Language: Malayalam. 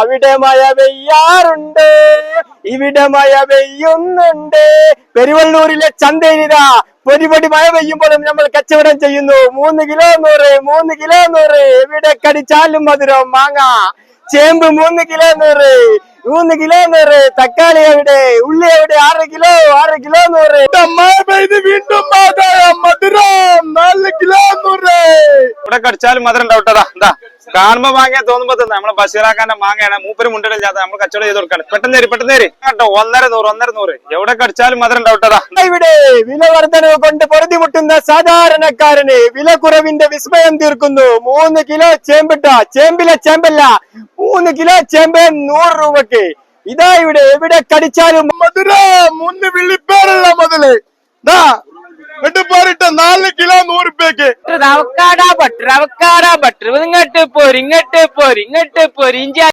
അവിടെ മഴ പെയ്യാറുണ്ട് ഇവിടെ മഴ പെയ്യുന്നുണ്ട് പെരുവള്ളൂരിലെ ചന്തയിലിത പൊടിപൊടി മഴ പെയ്യുമ്പോഴും നമ്മൾ കച്ചവടം ചെയ്യുന്നു. മൂന്ന് കിലോ നൂറ് മൂന്ന് കിലോ നൂറ്. എവിടെ കടിച്ചാലും മധുരം മാങ്ങ. ചേമ്പ് മൂന്ന് കിലോ നൂറ് മൂന്ന് കിലോ നൂറ്. തക്കാളി എവിടെ ഉള്ളി എവിടെ ആറ് കിലോ ആറ് കിലോ നൂറ്. വീണ്ടും മധുരം. നാല് കിലോ നൂറ്. ഇവിടെ കടിച്ചാലും മധുരം ഉണ്ടാവട്ടതാ എന്താ കാണുമ്പോ മാങ്ങ തോന്നുമ്പോ തന്നെ. നമ്മളെ ബഷീറാക്കാന്റെ മാങ്ങയാണ്. മൂപ്പര് മുണ്ടിടില്ലാതെ നമ്മൾ കച്ചവടം ചെയ്ത് കൊടുക്കാണ്. പെട്ടെന്ന് തരും പെട്ടെന്ന് തരും. കേട്ടോ ഒന്നര നൂറ് ഒന്നര നൂറ്. എവിടെ കടിച്ചാലും മധുരം ഉണ്ടാവട്ടതാ ഇവിടെ വില വർധനവ് കൊണ്ട് പൊറുതിമുട്ടുന്ന സാധാരണക്കാരന് വില കുറവിന്റെ വിസ്മയം തീർക്കുന്നു. മൂന്ന് കിലോ ചേമ്പിട്ട. ചേമ്പിലെ ചേമ്പല്ല. മൂന്ന് കിലോ ചേമ്പ് നൂറ് രൂപക്ക്. ഇതാ ഇവിടെ എവിടെ കടിച്ചാലും മധുര. മൂന്ന് വിളിപ്പേരല്ല മുതൽ. ഇതാ വെട്ടുപാറിട്ട നാല് കിലോ നൂറ് രൂപയ്ക്ക് അവക്കാടാ ബട്ടർ അവക്കാടാ ബട്ടർ ഇങ്ങോട്ട് പോര് ഇങ്ങോട്ട് പോര് ഇങ്ങോട്ട് പോര്. ഇഞ്ചി